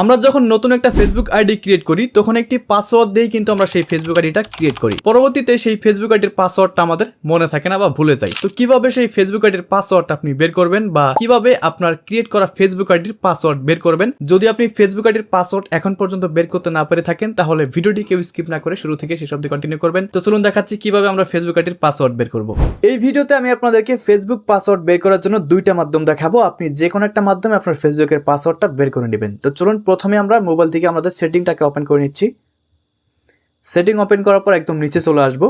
আমরা যখন নতুন একটা ফেসবুক আইডি ক্রিয়েট করি, তখন একটি পাসওয়ার্ড দিয়েই কিন্তু আমরা সেই ফেসবুক আইডিটা ক্রিয়েট করি। পরবর্তীতে সেই ফেসবুক আইডির পাসওয়ার্ডটা আমাদের মনে থাকে না বা ভুলে যায়। তো কীভাবে সেই ফেসবুক আইডির পাসওয়ার্ডটা আপনি বের করবেন বা কীভাবে আপনার ক্রিয়েট করা ফেসবুক আইডির পাসওয়ার্ড বের করবেন? যদি আপনি ফেসবুক আইডির পাসওয়ার্ড এখন পর্যন্ত বের করতে না পেরে থাকেন, তাহলে ভিডিওটি কেউ স্কিপ না করে শুরু থেকে শেষ অব্দি কন্টিনিউ করবেন। তো চলুন দেখাচ্ছি কীভাবে আমরা ফেসবুক আইডির পাসওয়ার্ড বের করব। এই ভিডিওতে আমি আপনাদেরকে ফেসবুক পাসওয়ার্ড বের করার জন্য দুইটা মাধ্যম দেখাবো। আপনি যে কোনো একটা মাধ্যমে আপনার ফেসবুকের পাসওয়ার্ডটা বের করে নেবেন। তো চলুন প্রথমে আমরা মোবাইল থেকে আমাদের সেটিংটাকে ওপেন করে নিচ্ছি। সেটিং ওপেন করার পর একদম নিচে চলে আসব।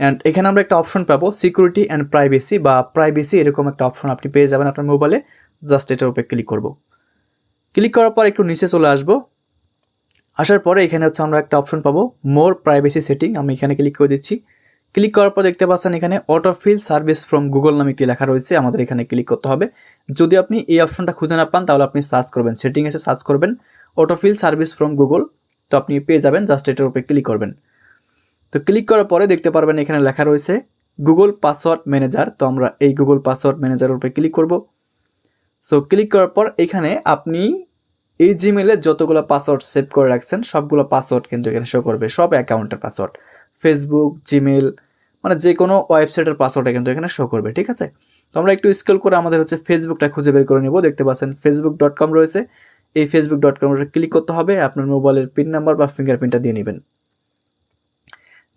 অ্যান্ড এখানে আমরা একটা অপশন পাবো সিকিউরিটি অ্যান্ড প্রাইভেসি বা প্রাইভেসি এরকম একটা অপশন আপনি পেয়ে যাবেন আপনার মোবাইলে জাস্ট এটার উপরে ক্লিক করব। ক্লিক করার পর একটু নিচে চলে আসব। আসার পরে এখানে হচ্ছে আমরা একটা অপশন পাবো মোর প্রাইভেসি সেটিং আমি এখানে ক্লিক করে দিচ্ছি। ক্লিক করার পর দেখতে পাচ্ছেন এখানে অটোফিল সার্ভিস ফ্রম গুগল নামে একটি লেখা রয়েছে, আমাদের এখানে ক্লিক করতে হবে। যদি আপনি এই অপশনটা খুঁজে না পান, তাহলে আপনি সার্চ করবেন। সেটিং এসে সার্চ করবেন অটোফিল সার্ভিস ফ্রম গুগল তো আপনি পেয়ে যাবেন জাস্ট এটার উপরে ক্লিক করবেন। তো ক্লিক করার পরে দেখতে পারবেন এখানে লেখা রয়েছে গুগল পাসওয়ার্ড ম্যানেজার তো আমরা এই গুগল পাসওয়ার্ড ম্যানেজারের উপরে ক্লিক করব। সো ক্লিক করার পর এখানে আপনি এই জিমেলে যতগুলো পাসওয়ার্ড সেভ করে রাখছেন, সবগুলো পাসওয়ার্ড কিন্তু এখানে শো করবে, সব অ্যাকাউন্টের পাসওয়ার্ড ফেসবুক জিমেল মানে যে কোনো ওয়েবসাইটের পাসওয়ার্ডটা কিন্তু এখানে শো করবে, ঠিক আছে? তো আমরা একটু স্ক্রল করে আমাদের হচ্ছে ফেসবুকটা খুঁজে বের করে নেব, দেখতে পাচ্ছেন ফেসবুক ডট কম রয়েছে। এই ফেসবুক ডট কম ক্লিক করতে হবে, আপনার মোবাইলের পিন নাম্বার বা ফিঙ্গারপ্রিন্টটা দিয়ে নেবেন।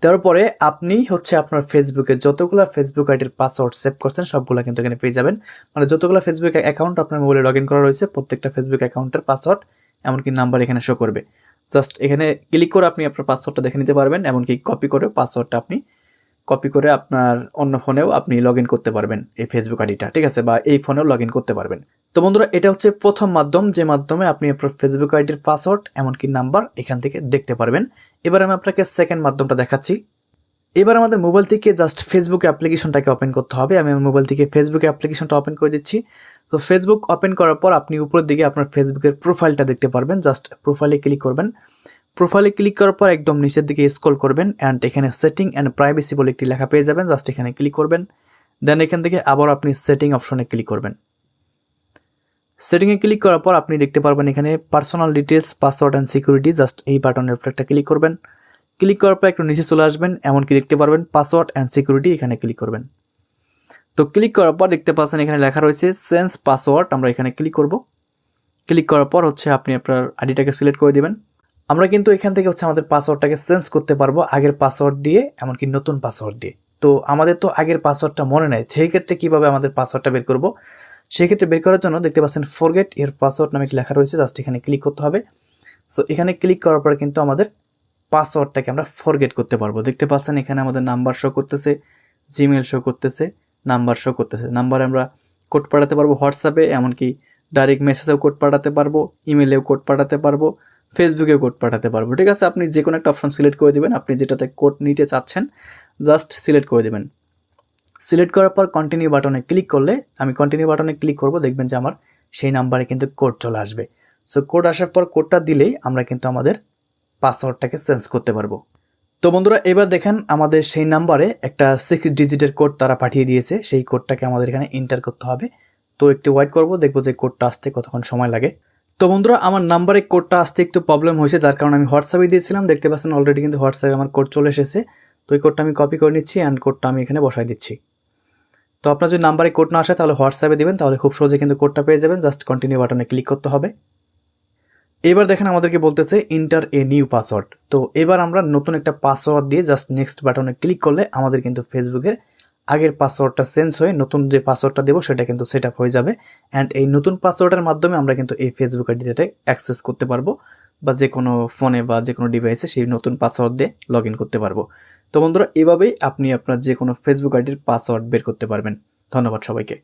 তারপরে আপনি হচ্ছে আপনার ফেসবুকে যতগুলো ফেসবুক আইডির পাসওয়ার্ড সেভ করছেন, সবগুলো কিন্তু এখানে পেয়ে যাবেন। মানে যতগুলো ফেসবুক অ্যাকাউন্ট আপনার মোবাইলে লগ ইন করা রয়েছে, প্রত্যেকটা ফেসবুক অ্যাকাউন্টের পাসওয়ার্ড এমনকি নাম্বার এখানে শো করবে। জাস্ট এখানে ক্লিক করে আপনি আপনার পাসওয়ার্ডটা দেখে নিতে পারবেন, এমনকি কপি করে পাসওয়ার্ডটা আপনি কপি করে আপনার অন্য ফোনেও আপনি লগ করতে পারবেন, এই ফেসবুক আইডিটা, ঠিক আছে? বা এই ফোনেও লগ করতে পারবেন। তো বন্ধুরা, এটা হচ্ছে প্রথম মাধ্যম, যে মাধ্যমে আপনি আপনার ফেসবুক আইডির পাসওয়ার্ড এমনকি নাম্বার এখান থেকে দেখতে পারবেন। এবার আমি আপনাকে সেকেন্ড মাধ্যমটা দেখাচ্ছি। এবার আমাদের মোবাইল থেকে জাস্ট ফেসবুক অ্যাপ্লিকেশনটাকে ওপেন করতে হবে। আমি আমার মোবাইল থেকে ফেসবুক অ্যাপ্লিকেশনটা ওপেন করে দিচ্ছি। তো ফেসবুক ওপেন করার পর আপনি উপরের দিকে আপনার ফেসবুকের প্রোফাইলটা দেখতে পারবেন। জাস্ট প্রোফাইলে ক্লিক করবেন। প্রোফাইলে ক্লিক করার পর একদম নিচের দিকে স্ক্রল করবেন অ্যান্ড এখানে সেটিং অ্যান্ড প্রাইভেসি বলে একটি লেখা পেয়ে যাবেন। জাস্ট এখানে ক্লিক করবেন। দেন এখান থেকে আবার আপনি সেটিং অপশনে ক্লিক করবেন। সেটিংয়ে ক্লিক করার পর আপনি দেখতে পারবেন এখানে personal details password and security just এই বাটনের উপর একটা ক্লিক করবেন। ক্লিক করার পর একটু নিচে চলে আসবেন, এমনকি দেখতে পারবেন পাসওয়ার্ড অ্যান্ড সিকিউরিটি এখানে ক্লিক করবেন। তো ক্লিক করার পর দেখতে পাচ্ছেন এখানে লেখা রয়েছে সেন্স পাসওয়ার্ড আমরা এখানে ক্লিক করব। ক্লিক করার পর হচ্ছে আপনি আপনার আইডিটাকে সিলেক্ট করে দেবেন। আমরা কিন্তু এখান থেকে হচ্ছে আমাদের পাসওয়ার্ডটাকে চেঞ্জ করতে পারব আগের পাসওয়ার্ড দিয়ে, এমনকি নতুন পাসওয়ার্ড দিয়ে। তো আমাদের তো আগের পাসওয়ার্ডটা মনে নেয় সেই ক্ষেত্রে কীভাবে আমাদের পাসওয়ার্ডটা বের করব? সেই ক্ষেত্রে বের করার জন্য দেখতে পাচ্ছেন ফরগেট এর পাসওয়ার্ড নামে লেখা রয়েছে জাস্ট এখানে ক্লিক করতে হবে। সো এখানে ক্লিক করার পর কিন্তু আমাদের পাসওয়ার্ডটাকে আমরা ফরগেট করতে পারব। দেখতে পাচ্ছেন এখানে আমাদের নাম্বার শো করতেছে জিমেল শো করতেছে নাম্বার শো করতেছে। নাম্বারে আমরা কোড পাঠাতে পারব হোয়াটসঅ্যাপে এমনকি ডাইরেক্ট মেসেজেও কোড পাঠাতে পারব ইমেলেও কোড পাঠাতে পারব ফেসবুকেও কোড পাঠাতে পারব। ঠিক আছে, আপনি যে কোনো একটা অপশন সিলেক্ট করে দেবেন, আপনি যেটাতে কোড নিতে চাচ্ছেন জাস্ট সিলেক্ট করে দেবেন। সিলেক্ট করার পর কন্টিনিউ বাটনে ক্লিক করলে, আমি কন্টিনিউ বাটনে ক্লিক করব, দেখবেন যে আমার সেই নাম্বারে কিন্তু কোড চলে আসবে। সো কোড আসার পর কোডটা দিলেই আমরা কিন্তু আমাদের পাসওয়ার্ডটাকে চেঞ্জ করতে পারব। তো বন্ধুরা, এবার দেখেন আমাদের সেই নাম্বারে একটা সিক্স ডিজিটের কোড তারা পাঠিয়ে দিয়েছে। সেই কোডটাকে আমাদের এখানে এন্টার করতে হবে। তো একটু ওয়েট করব, দেখব যে কোডটা আসতে কতক্ষণ সময় লাগে। তো বন্ধুরা, আমার নাম্বারে কোডটা আসতে একটু প্রবলেম হয়েছে, যার কারণে আমি হোয়াটসঅ্যাপে দিয়েছিলাম। দেখতে পাচ্ছেন অলরেডি কিন্তু হোয়াটসঅ্যাপে আমার কোড চলে এসেছে। তো এই কোডটা আমি কপি করে নিচ্ছি অ্যান্ড কোডটা আমি এখানে বসাই দিচ্ছি। তো আপনার যদি নাম্বারে কোড না আসে, তাহলে হোয়াটসঅ্যাপে দেবেন। তাহলে খুব সহজে কিন্তু কোডটা পেয়ে যাবেন। জাস্ট কন্টিনিউ বাটনে ক্লিক করতে হবে। এবার দেখেন আমাদেরকে বলতেছে ইন্টার এ নিউ পাসওয়ার্ড তো এবার আমরা নতুন একটা পাসওয়ার্ড দিয়ে জাস্ট নেক্সট বাটনে ক্লিক করলে আমাদের কিন্তু ফেসবুকের আগের পাসওয়ার্ডটা চেঞ্জ হয়ে নতুন যে পাসওয়ার্ডটা দেবো সেটা কিন্তু সেট হয়ে যাবে। অ্যান্ড এই নতুন পাসওয়ার্ডের মাধ্যমে আমরা কিন্তু এই ফেসবুক আইডিটাতে অ্যাক্সেস করতে পারব বা যে কোনো ফোনে বা যে কোনো ডিভাইসে সেই নতুন পাসওয়ার্ড দিয়ে লগ করতে পারব। তো বন্ধুরা, এভাবেই আপনি আপনার যে কোনো ফেসবুক আইডির পাসওয়ার্ড বের করতে পারবেন। ধন্যবাদ সবাইকে।